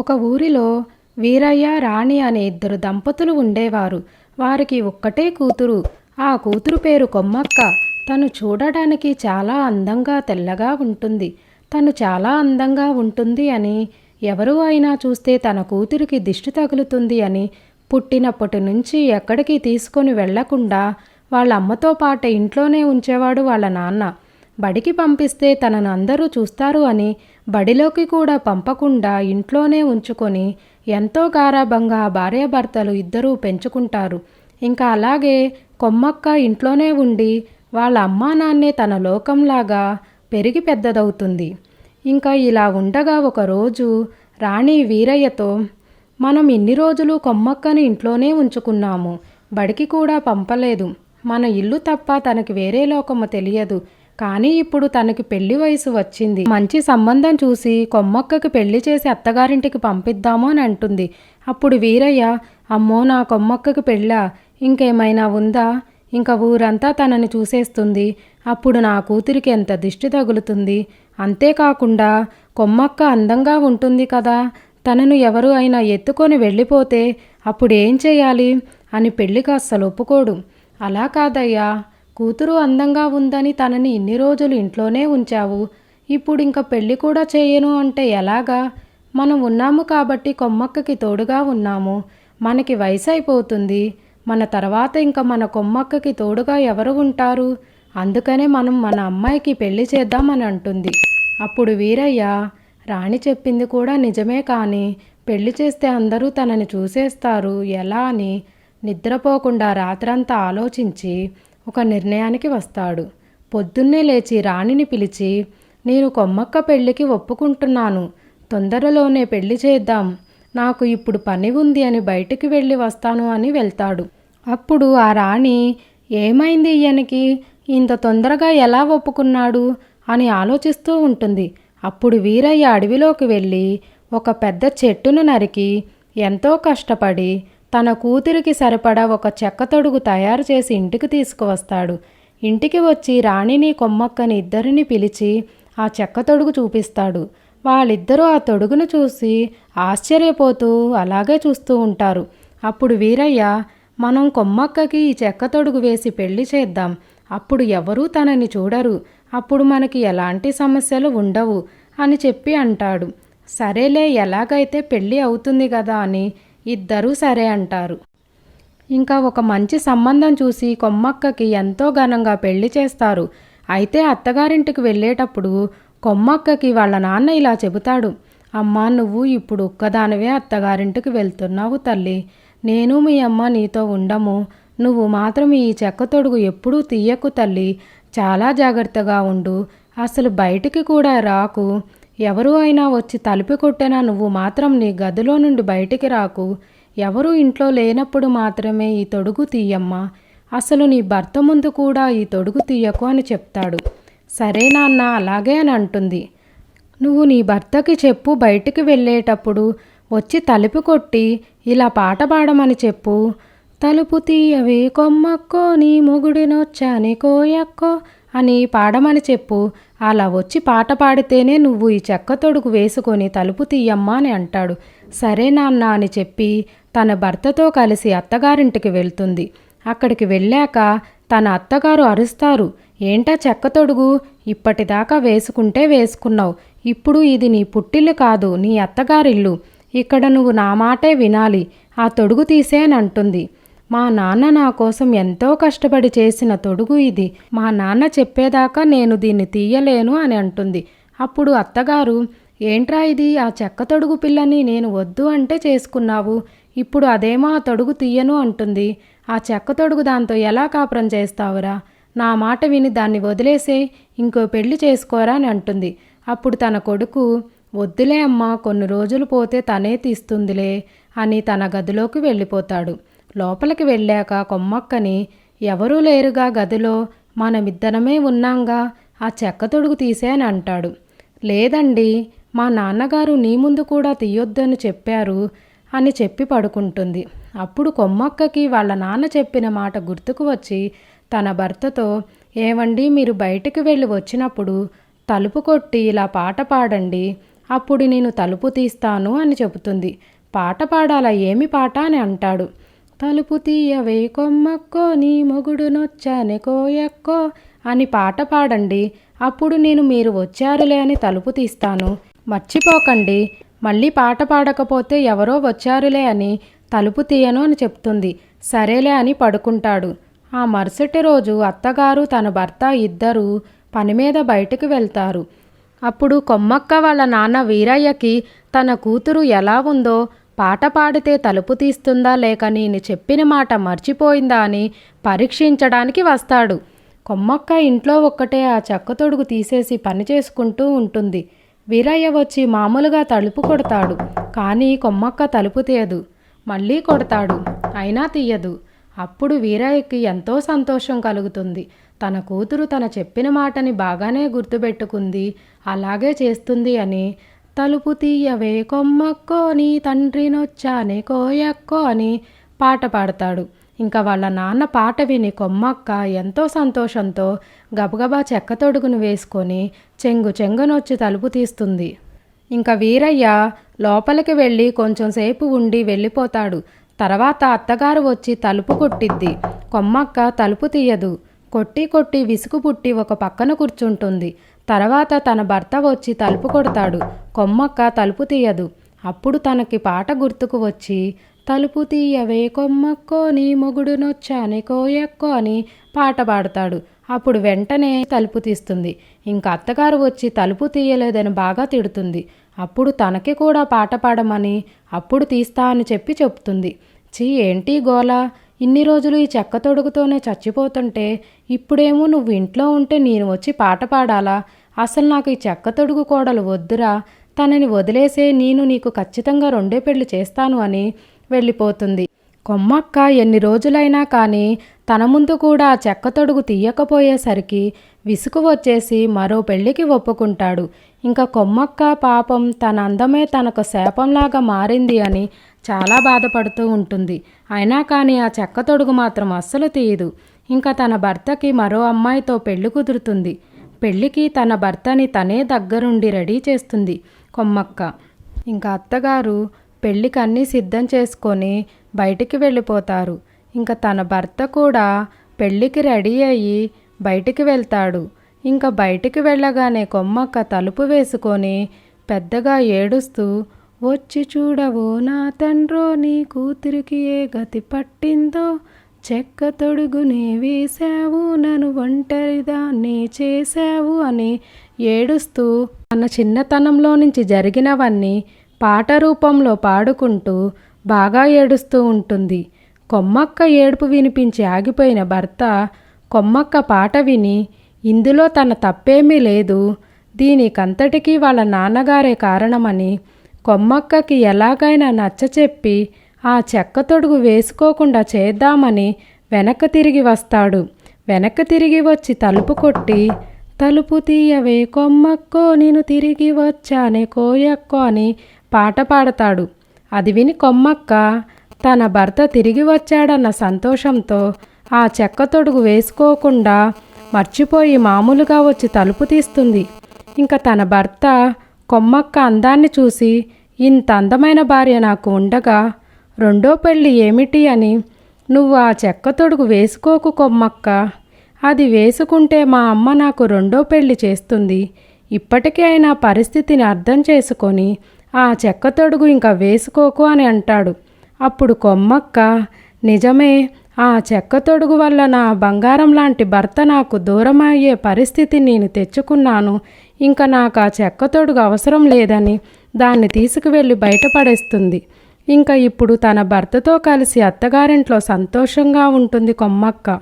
ఒక ఊరిలో వీరయ్య రాణి అనే ఇద్దరు దంపతులు ఉండేవారు. వారికి ఒక్కటే కూతురు. ఆ కూతురు పేరు కొమ్మక్క. తను చూడడానికి చాలా అందంగా తెల్లగా ఉంటుంది. తను చాలా అందంగా ఉంటుంది అని ఎవరు అయినా చూస్తే తన కూతురికి దిష్టి తగులుతుంది అని పుట్టినప్పటి నుంచి ఎక్కడికి తీసుకొని వెళ్ళకుండా వాళ్ళ అమ్మతో పాటు ఇంట్లోనే ఉంచేవాడు వాళ్ళ నాన్న. బడికి పంపిస్తే తనను అందరూ చూస్తారు అని బడిలోకి కూడా పంపకుండా ఇంట్లోనే ఉంచుకొని ఎంతో గారాభంగా భార్యాభర్తలు ఇద్దరూ పెంచుకుంటారు. ఇంకా అలాగే కొమ్మక్క ఇంట్లోనే ఉండి వాళ్ళ అమ్మా నాన్నే తన లోకంలాగా పెరిగి పెద్దదవుతుంది. ఇంకా ఇలా ఉండగా ఒకరోజు రాణి వీరయ్యతో మనం ఇన్ని రోజులు కొమ్మక్కని ఇంట్లోనే ఉంచుకున్నాము. బడికి కూడా పంపలేదు. మన ఇల్లు తప్ప తనకి వేరే లోకము తెలియదు. కానీ ఇప్పుడు తనకి పెళ్ళి వయసు వచ్చింది. మంచి సంబంధం చూసి కొమ్మక్కకి పెళ్ళి చేసి అత్తగారింటికి పంపిద్దాము అని అంటుంది. అప్పుడు వీరయ్య అమ్మో నా కొమ్మక్కకి పెళ్ళా? ఇంకేమైనా ఉందా? ఇంకా ఊరంతా తనని చూసేస్తుంది. అప్పుడు నా కూతురికి ఎంత దిష్టి తగులుతుంది. అంతేకాకుండా కొమ్మక్క అందంగా ఉంటుంది కదా. తనను ఎవరు అయినా ఎత్తుకొని వెళ్ళిపోతే అప్పుడు ఏం చేయాలి? అని పెళ్ళికి అస్సలు ఒప్పుకోడు. అలా కాదయ్యా. కూతురు అందంగా ఉందని తనని ఇన్ని రోజులు ఇంట్లోనే ఉంచావు. ఇప్పుడు ఇంకా పెళ్ళి కూడా చేయను అంటే ఎలాగా? మనం ఉన్నాము కాబట్టి కొమ్మక్కకి తోడుగా ఉన్నాము. మనకి వయసు అయిపోతుంది మన తర్వాత ఇంకా మన కొమ్మక్కకి తోడుగా ఎవరు ఉంటారు? అందుకనే మనం మన అమ్మాయికి పెళ్ళి చేద్దామని అంటుంది. అప్పుడు వీరయ్య రాణి చెప్పింది కూడా నిజమే కానీ పెళ్ళి చేస్తే అందరూ తనని చూసేస్తారు. ఎలా అని నిద్రపోకుండా రాత్రంతా ఆలోచించి ఒక నిర్ణయానికి వస్తాడు. పొద్దున్నే లేచి రాణిని పిలిచి నేను కొమ్మక్క పెళ్ళికి ఒప్పుకుంటున్నాను. తొందరలోనే పెళ్ళి చేద్దాం. నాకు ఇప్పుడు పని ఉంది అని బయటికి వెళ్ళి వస్తాను అని వెళ్తాడు. అప్పుడు ఆ రాణి ఏమైంది ఈయనకి? ఇంత తొందరగా ఎలా ఒప్పుకున్నాడు? అని ఆలోచిస్తూ ఉంటుంది. అప్పుడు వీరయ్య అడవిలోకి వెళ్ళి ఒక పెద్ద చెట్టును నరికి ఎంతో కష్టపడి తన కూతురికి సరిపడా ఒక చెక్క తొడుగు తయారు చేసి ఇంటికి తీసుకువస్తాడు. ఇంటికి వచ్చి రాణిని కొమ్మక్కని ఇద్దరిని పిలిచి ఆ చెక్క తొడుగు చూపిస్తాడు. వాళ్ళిద్దరూ ఆ తొడుగును చూసి ఆశ్చర్యపోతూ అలాగే చూస్తూ ఉంటారు. అప్పుడు వీరయ్య మనం కొమ్మక్కకి ఈ చెక్క తొడుగు వేసి పెళ్ళి చేద్దాం. అప్పుడు ఎవరూ తనని చూడరు. అప్పుడు మనకి ఎలాంటి సమస్యలు ఉండవు అని చెప్పి అంటాడు. సరేలే ఎలాగైతే పెళ్ళి అవుతుంది కదా అని ఇద్దరూ సరే అంటారు. ఇంకా ఒక మంచి సంబంధం చూసి కొమ్మక్కకి ఎంతో ఘనంగా పెళ్ళి చేస్తారు. అయితే అత్తగారింటికి వెళ్ళేటప్పుడు కొమ్మక్కకి వాళ్ళ నాన్న ఇలా చెబుతాడు. అమ్మా నువ్వు ఇప్పుడు ఒక్కదానివే అత్తగారింటికి వెళ్తున్నావు తల్లి. నేను మీ అమ్మ నీతో ఉండము. నువ్వు మాత్రం ఈ చెక్క తొడుగు ఎప్పుడూ తీయకు తల్లి. చాలా జాగ్రత్తగా ఉండు. అసలు బయటికి కూడా రాకు. ఎవరు అయినా వచ్చి తలుపు కొట్టినా నువ్వు మాత్రం నీ గదిలో నుండి బయటికి రాకు. ఎవరు ఇంట్లో లేనప్పుడు మాత్రమే ఈ తొడుగు తీయమ్మా. అసలు నీ భర్త ముందు కూడా ఈ తొడుగు తీయకు అని చెప్తాడు. సరే నాన్న అలాగే అని అంటుంది. నువ్వు నీ భర్తకి చెప్పు బయటికి వెళ్ళేటప్పుడు వచ్చి తలుపు కొట్టి ఇలా పాట పాడమని చెప్పు. తలుపు తీయవే కొమ్మక్కో నీ మొగుడినొచ్చాని కోయక్కో అని పాడమని చెప్పు. అలా వచ్చి పాట పాడితేనే నువ్వు ఈ చెక్క తొడుగు వేసుకొని తలుపు తీయమ్మా అని అంటాడు. సరే నాన్న అని చెప్పి తన భర్తతో కలిసి అత్తగారింటికి వెళ్తుంది. అక్కడికి వెళ్ళాక తన అత్తగారు అరుస్తారు. ఏంటా చెక్క తొడుగు? ఇప్పటిదాకా వేసుకుంటే వేసుకున్నావు. ఇప్పుడు ఇది నీ పుట్టిల్లు కాదు నీ అత్తగారిల్లు. ఇక్కడ నువ్వు నా మాటే వినాలి. ఆ తొడుగు తీసేనంటుంది మా నాన్న నా కోసం ఎంతో కష్టపడి చేసిన తొడుగు ఇది. మా నాన్న చెప్పేదాకా నేను దీన్ని తీయలేను అని అంటుంది. అప్పుడు అత్తగారు ఏంట్రా ఇది? ఆ చెక్క తొడుగు పిల్లని నేను వద్దు అంటే చేసుకున్నావు. ఇప్పుడు అదేమో ఆ తొడుగు తీయను అంటుంది. ఆ చెక్క తొడుగు దాంతో ఎలా కాపురం చేస్తావురా? నా మాట విని దాన్ని వదిలేసే ఇంకో పెళ్ళి చేసుకోరా అని అంటుంది. అప్పుడు తన కొడుకు వద్దులే అమ్మా కొన్ని రోజులు పోతే తనే తీస్తుందిలే అని తన గదిలోకి వెళ్ళిపోతాడు. లోపలికి వెళ్ళాక కొమ్మక్కని ఎవరూ లేరుగా గదిలో మనమిద్దరమే ఉన్నాంగా ఆ చెక్క తొడుగు తీసే అని అంటాడు. లేదండి మా నాన్నగారు నీ ముందు కూడా తీయొద్దని చెప్పారు అని చెప్పి పడుకుంటుంది. అప్పుడు కొమ్మక్కకి వాళ్ళ నాన్న చెప్పిన మాట గుర్తుకు వచ్చి తన భర్తతో ఏవండి మీరు బయటికి వెళ్ళి వచ్చినప్పుడు తలుపు కొట్టి ఇలా పాట పాడండి అప్పుడు నేను తలుపు తీస్తాను అని చెబుతుంది. పాట పాడాలా? ఏమి పాట? అని అంటాడు. తలుపు తీయవే కొమ్మక్కో నీ మొగుడు నొచ్చానే కోయక్కో అని పాట పాడండి. అప్పుడు నేను మీరు వచ్చారులే అని తలుపు తీస్తాను. మర్చిపోకండి. మళ్ళీ పాట పాడకపోతే ఎవరో వచ్చారులే అని తలుపు తీయను అని చెప్తుంది. సరేలే అని పడుకుంటాడు. ఆ మరుసటి రోజు అత్తగారు తన భర్త ఇద్దరూ పని మీద బయటకు వెళ్తారు. అప్పుడు కొమ్మక్క వాళ్ళ నాన్న వీరయ్యకి తన కూతురు ఎలా ఉందో పాట పాడితే తలుపు తీస్తుందా లేక నేను చెప్పిన మాట మర్చిపోయిందా అని పరీక్షించడానికి వస్తాడు. కొమ్మక్క ఇంట్లో ఒక్కటే ఆ చెక్క తొడుగు తీసేసి పని చేసుకుంటూ ఉంటుంది. వీరయ్య వచ్చి మామూలుగా తలుపు కొడతాడు. కానీ కొమ్మక్క తలుపు తీయదు. మళ్ళీ కొడతాడు. అయినా తీయదు. అప్పుడు వీరయ్యకి ఎంతో సంతోషం కలుగుతుంది. తన కూతురు తన చెప్పిన మాటని బాగానే గుర్తుపెట్టుకుంది. అలాగే చేస్తుంది అని తలుపు తీయవే కొమ్మక్కో నీ తండ్రినొచ్చానే కోయక్కో అని పాట పాడతాడు. ఇంకా వాళ్ళ నాన్న పాట విని కొమ్మక్క ఎంతో సంతోషంతో గబగబా చెక్క తొడుగును వేసుకొని చెంగు చెంగునొచ్చి తలుపు తీస్తుంది. ఇంకా వీరయ్య లోపలికి వెళ్ళి కొంచెం సేపు ఉండి వెళ్ళిపోతాడు. తర్వాత అత్తగారు వచ్చి తలుపు కొట్టిద్ది. కొమ్మక్క తలుపు తీయదు. కొట్టి కొట్టి విసుగు పుట్టి ఒక పక్కన కూర్చుంటుంది. తర్వాత తన భర్త వచ్చి తలుపు కొడతాడు. కొమ్మక్క తలుపు తీయదు. అప్పుడు తనకి పాట గుర్తుకు వచ్చి తలుపు తీయవే కొమ్మక్కో నీ మొగుడు నొచ్చానే కోయక్కో అని పాట పాడతాడు. అప్పుడు వెంటనే తలుపు తీస్తుంది. ఇంకా అత్తగారు వచ్చి తలుపు తీయలేదని బాగా తిడుతుంది. అప్పుడు తనకి కూడా పాట పాడమని అప్పుడు తీస్తా అని చెప్పి చెప్తుంది. చీ ఏంటి గోల? ఇన్ని రోజులు ఈ చెక్క తొడుగుతోనే చచ్చిపోతుంటే ఇప్పుడేమో నువ్వు ఇంట్లో ఉంటే నేను వచ్చి పాట పాడాలా? అసలు నాకు ఈ చెక్క తొడుగు కోడలు వద్దురా. తనని వదిలేసే నేను నీకు ఖచ్చితంగా రెండే పెళ్ళి చేస్తాను అని వెళ్ళిపోతుంది. కొమ్మక్క ఎన్ని రోజులైనా కానీ తన ముందు కూడా ఆ చెక్క తొడుగు తీయకపోయేసరికి విసుగు వచ్చేసి మరో పెళ్ళికి ఒప్పుకుంటాడు. ఇంకా కొమ్మక్క పాపం తన అందమే తనకు శాపంలాగా మారింది అని చాలా బాధపడుతూ ఉంటుంది. అయినా కానీ ఆ చెక్క తొడుగు మాత్రం అస్సలు తీయదు. ఇంకా తన భర్తకి మరో అమ్మాయితో పెళ్ళి కుదురుతుంది. పెళ్ళికి తన భర్తని తనే దగ్గరుండి రెడీ చేస్తుంది. కొమ్మక్క. ఇంకా అత్తగారు పెళ్ళికి అన్నీ సిద్ధం చేసుకొని బయటికి వెళ్ళిపోతారు. ఇంకా తన భర్త కూడా పెళ్ళికి రెడీ అయ్యి బయటికి వెళ్తాడు. ఇంకా బయటికి వెళ్ళగానే కొమ్మక్క తలుపు వేసుకొని పెద్దగా ఏడుస్తూ వచ్చి చూడవో నా తండ్రో నీ కూతురికి ఏ గతి పట్టిందో? చెక్క తొడుగునే వేశావు నన్ను ఒంటరిదాన్ని చేశావు అని ఏడుస్తూ తన చిన్నతనంలో నుంచి జరిగినవన్నీ పాట రూపంలో పాడుకుంటూ బాగా ఏడుస్తూ ఉంటుంది. కొమ్మక్క ఏడుపు వినిపించి ఆగిపోయిన భర్త కొమ్మక్క పాట విని ఇందులో తన తప్పేమీ లేదు. దీనికంతటికీ వాళ్ళ నాన్నగారే కారణమని కొమ్మక్కకి ఎలాగైనా నచ్చచెప్పి ఆ చెక్క తొడుగు వేసుకోకుండా చేద్దామని వెనక్కి తిరిగి వస్తాడు. వెనక్కి తిరిగి వచ్చి తలుపు కొట్టి తలుపు తీయవే కొమ్మక్కో నేను తిరిగి వచ్చానే కోయక్కో అని పాట పాడతాడు. అది విని కొమ్మక్క తన భర్త తిరిగి వచ్చాడన్న సంతోషంతో ఆ చెక్క తొడుగు వేసుకోకుండా మర్చిపోయి మామూలుగా వచ్చి తలుపు తీస్తుంది. ఇంకా తన భర్త కొమ్మక్క అందాన్ని చూసి ఇంత అందమైన భార్య నాకు ఉండగా రెండో పెళ్ళి ఏమిటి అని నువ్వు ఆ చెక్క తొడుగు వేసుకోకు కొమ్మక్క. అది వేసుకుంటే మా అమ్మ నాకు రెండో పెళ్ళి చేస్తుంది. ఇప్పటికే ఆయన పరిస్థితిని అర్థం చేసుకొని ఆ చెక్క తొడుగు ఇంకా వేసుకోకు అని అంటాడు. అప్పుడు కొమ్మక్క నిజమే ఆ చెక్క తొడుగు వల్ల నా బంగారం లాంటి భర్త నాకు దూరమయ్యే పరిస్థితి నేను తెచ్చుకున్నాను. ఇంకా నాకు ఆ చెక్క తొడుగు అవసరం లేదని దాన్ని తీసుకువెళ్ళి బయటపడేస్తుంది. ఇంకా ఇప్పుడు తన భర్తతో కలిసి అత్తగారింట్లో సంతోషంగా ఉంటుంది కొమ్మక్క.